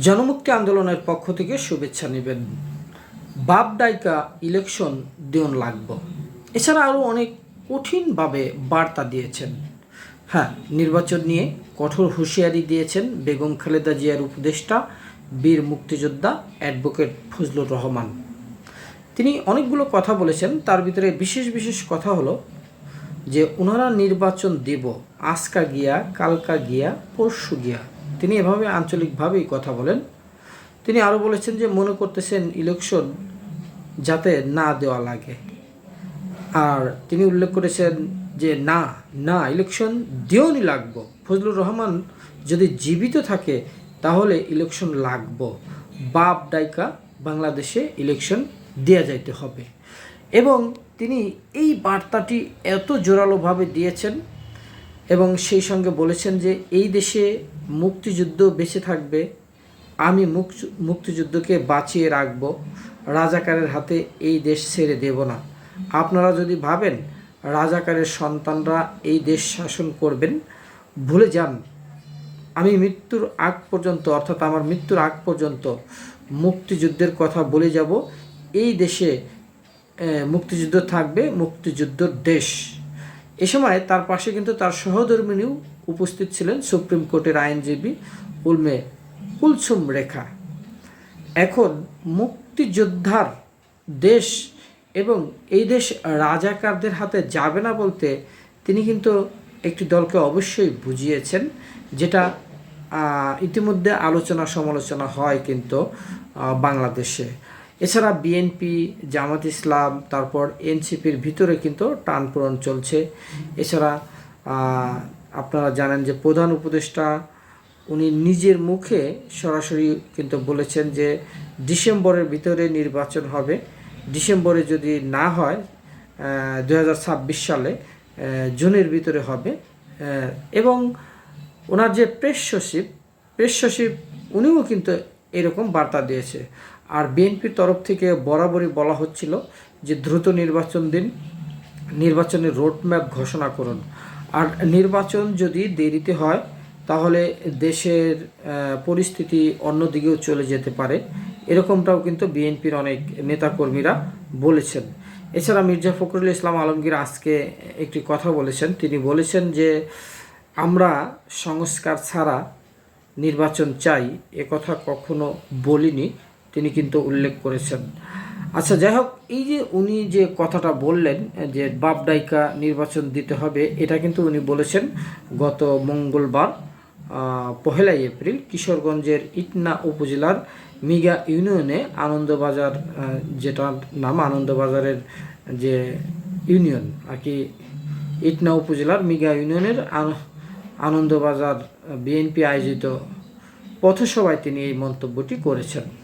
জনমুক্তি আন্দোলনের পক্ষ থেকে শুভেচ্ছা নেবেন। বাপ ডাইকা ইলেকশন দিয়ন লাগব। এছাড়া আরও অনেক কঠিনভাবে বার্তা দিয়েছেন। হ্যাঁ নির্বাচন নিয়ে কঠোর হুঁশিয়ারি দিয়েছেন বেগম খালেদা জিয়ার উপদেষ্টা, বীর মুক্তিযোদ্ধা অ্যাডভোকেট ফজলুর রহমান। তিনি অনেকগুলো কথা বলেছেন, তার ভিতরে বিশেষ বিশেষ কথা হলো যে, ওনারা নির্বাচন দেব, আজকা গিয়া, কালকা গিয়া, পরশু গিয়া। তিনি এভাবে আঞ্চলিকভাবেই কথা বলেন। তিনি আরও বলেছেন যে, মনে করতেছেন ইলেকশন যাতে না দেওয়া লাগে। আর তিনি উল্লেখ করেছেন যে, না না ইলেকশন দিওনি লাগব। ফজলুর রহমান যদি জীবিত থাকে, তাহলে ইলেকশন লাগবো। বাপ ডাইকা, বাংলাদেশে ইলেকশন দেয়া যাইতে হবে। এবং তিনি এই বার্তাটি এত জোরালোভাবে দিয়েছেন এবং সেই সঙ্গে বলেছেন যে, এই দেশে মুক্তিযুদ্ধ বেঁচে থাকবে। আমি মুক- মুক্তিযুদ্ধকে বাঁচিয়ে রাখব। রাজাকারের হাতে এই দেশ ছেড়ে দেব না। আপনারা যদি ভাবেন, রাজাকারের সন্তানরা এই দেশ শাসন করবেন, ভুলে যান। আমি মৃত্যুর আগ পর্যন্ত, অর্থাৎ আমার মৃত্যুর আগ পর্যন্ত মুক্তিযুদ্ধের কথা বলে যাব। এই দেশে মুক্তিযুদ্ধ থাকবে মুক্তিযুদ্ধর দেশ। এ সময় তার পাশে কিন্তু তার সহধর্মিনীও উপস্থিত ছিলেন সুপ্রিম কোর্টের আইনজীবী উলমে কুলসুম রেখা। এখন মুক্তিযোদ্ধার দেশ এবং এই দেশ রাজাকারদের হাতে যাবে না বলতে তিনি কিন্তু একটি দলকে অবশ্যই বুঝিয়েছেন, যেটা ইতিমধ্যে আলোচনা সমালোচনা হয় কিন্তু বাংলাদেশে। এছাড়া বিএনপি জামাত ইসলাম, তারপর এনসিপির ভিতরে কিন্তু টানপূরণ চলছে। এছাড়া আপনারা জানেন যে প্রধান উপদেষ্টা, উনি নিজের মুখে সরাসরি কিন্তু বলেছেন যে ডিসেম্বরের ভিতরে নির্বাচন হবে। ডিসেম্বরে যদি না হয় দু হাজার ছাব্বিশ সালে জুনের ভিতরে হবে। এবং ওনার যে প্রেস সচিব প্রেস সচিব উনিও কিন্তু এরকম বার্তা দিয়েছে। আর বিএনপির তরফ থেকে বরাবরই বলা হচ্ছিল যে দ্রুত নির্বাচন দিন, নির্বাচনের রোডম্যাপ ঘোষণা করুন। আর নির্বাচন যদি দেরিতে হয়, তাহলে দেশের পরিস্থিতি অন্যদিকেও চলে যেতে পারে। এরকমটাও কিন্তু বিএনপির অনেক নেতাকর্মীরা বলেছেন। এছাড়া মির্জা ফখরুল ইসলাম আলমগীর আজকে একটি কথা বলেছেন। তিনি বলেছেন যে, আমরা সংস্কার ছাড়া নির্বাচন চাই। এ কথা কখনো বলিনি। তিনি কিন্তু উল্লেখ করেছেন। আচ্ছা যাই হোক, এই যে উনি যে কথাটা বললেন, যে বাপডাইকা নির্বাচন দিতে হবে, এটা কিন্তু উনি বলেছেন গত মঙ্গলবার পহেলা এপ্রিল কিশোরগঞ্জের ইটনা উপজেলার মিগা ইউনিয়নে আনন্দবাজার যেটার নাম আনন্দবাজারের যে ইউনিয়ন আর কি, ইটনা উপজেলার মিগা ইউনিয়নের আন- আনন্দবাজার বিএনপি আয়োজিত পথসভায় তিনি এই মন্তব্যটি করেছেন।